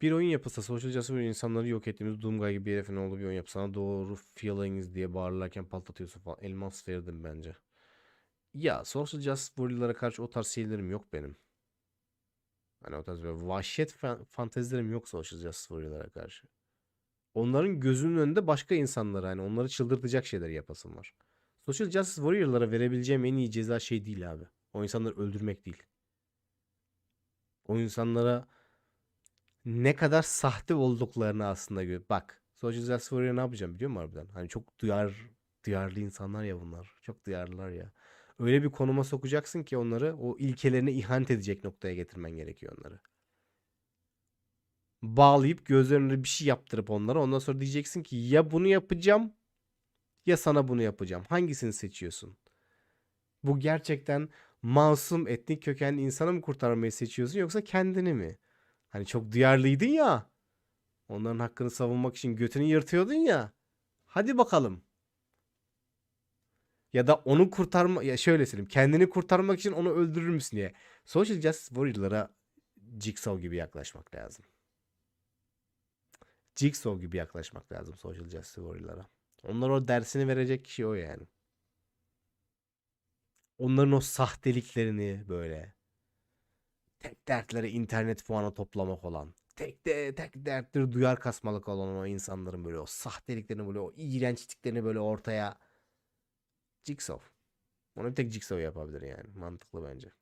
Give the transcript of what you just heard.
Bir oyun yapılsa Social Justice insanları yok ettiğimiz Doomguy gibi bir herifin olduğu bir oyun yapsana doğru feelings diye bağırırken patlatıyorsun falan. Elmas verirdim bence. Ya Social Justice Warrior'lara karşı o tarz şeylerim yok benim. Hani o tarz böyle vahşet fa- fantezilerim yok Social Justice Warrior'lara karşı. Onların gözünün önünde başka insanlara hani onları çıldırtacak şeyler yapasım var. Social Justice Warrior'lara verebileceğim en iyi ceza şey değil abi. O insanları öldürmek değil. O insanlara ne kadar sahte olduklarını aslında gör. Bak, Social Justice Warrior ne yapacağım biliyor musun harbiden? Hani çok duyar, duyarlı insanlar ya bunlar. Çok duyarlılar ya. Öyle bir konuma sokacaksın ki onları o ilkelerine ihanet edecek noktaya getirmen gerekiyor onları. Bağlayıp gözlerine bir şey yaptırıp onlara ondan sonra diyeceksin ki ya bunu yapacağım ya sana bunu yapacağım. Hangisini seçiyorsun? Bu gerçekten masum etnik kökenli insanı mı kurtarmayı seçiyorsun yoksa kendini mi? Hani çok duyarlıydın ya. Onların hakkını savunmak için götünü yırtıyordun ya. Hadi bakalım. Ya da onu kurtarma ya şöyle söyleyeyim. Kendini kurtarmak için onu öldürür müsün diye. Social Justice Warrior'lara Jigsaw gibi yaklaşmak lazım. Jigsaw gibi yaklaşmak lazım Social Justice Warrior'lara. Onlar o dersini verecek kişi o yani. Onların o sahteliklerini böyle tek dertleri internet puanı toplamak olan tek de tek dertleri duyar kasmalık olan o insanların böyle o sahteliklerini böyle o iğrençliklerini böyle ortaya Jigsaw. Onu bir tek Jigsaw yapabilir yani. Mantıklı bence.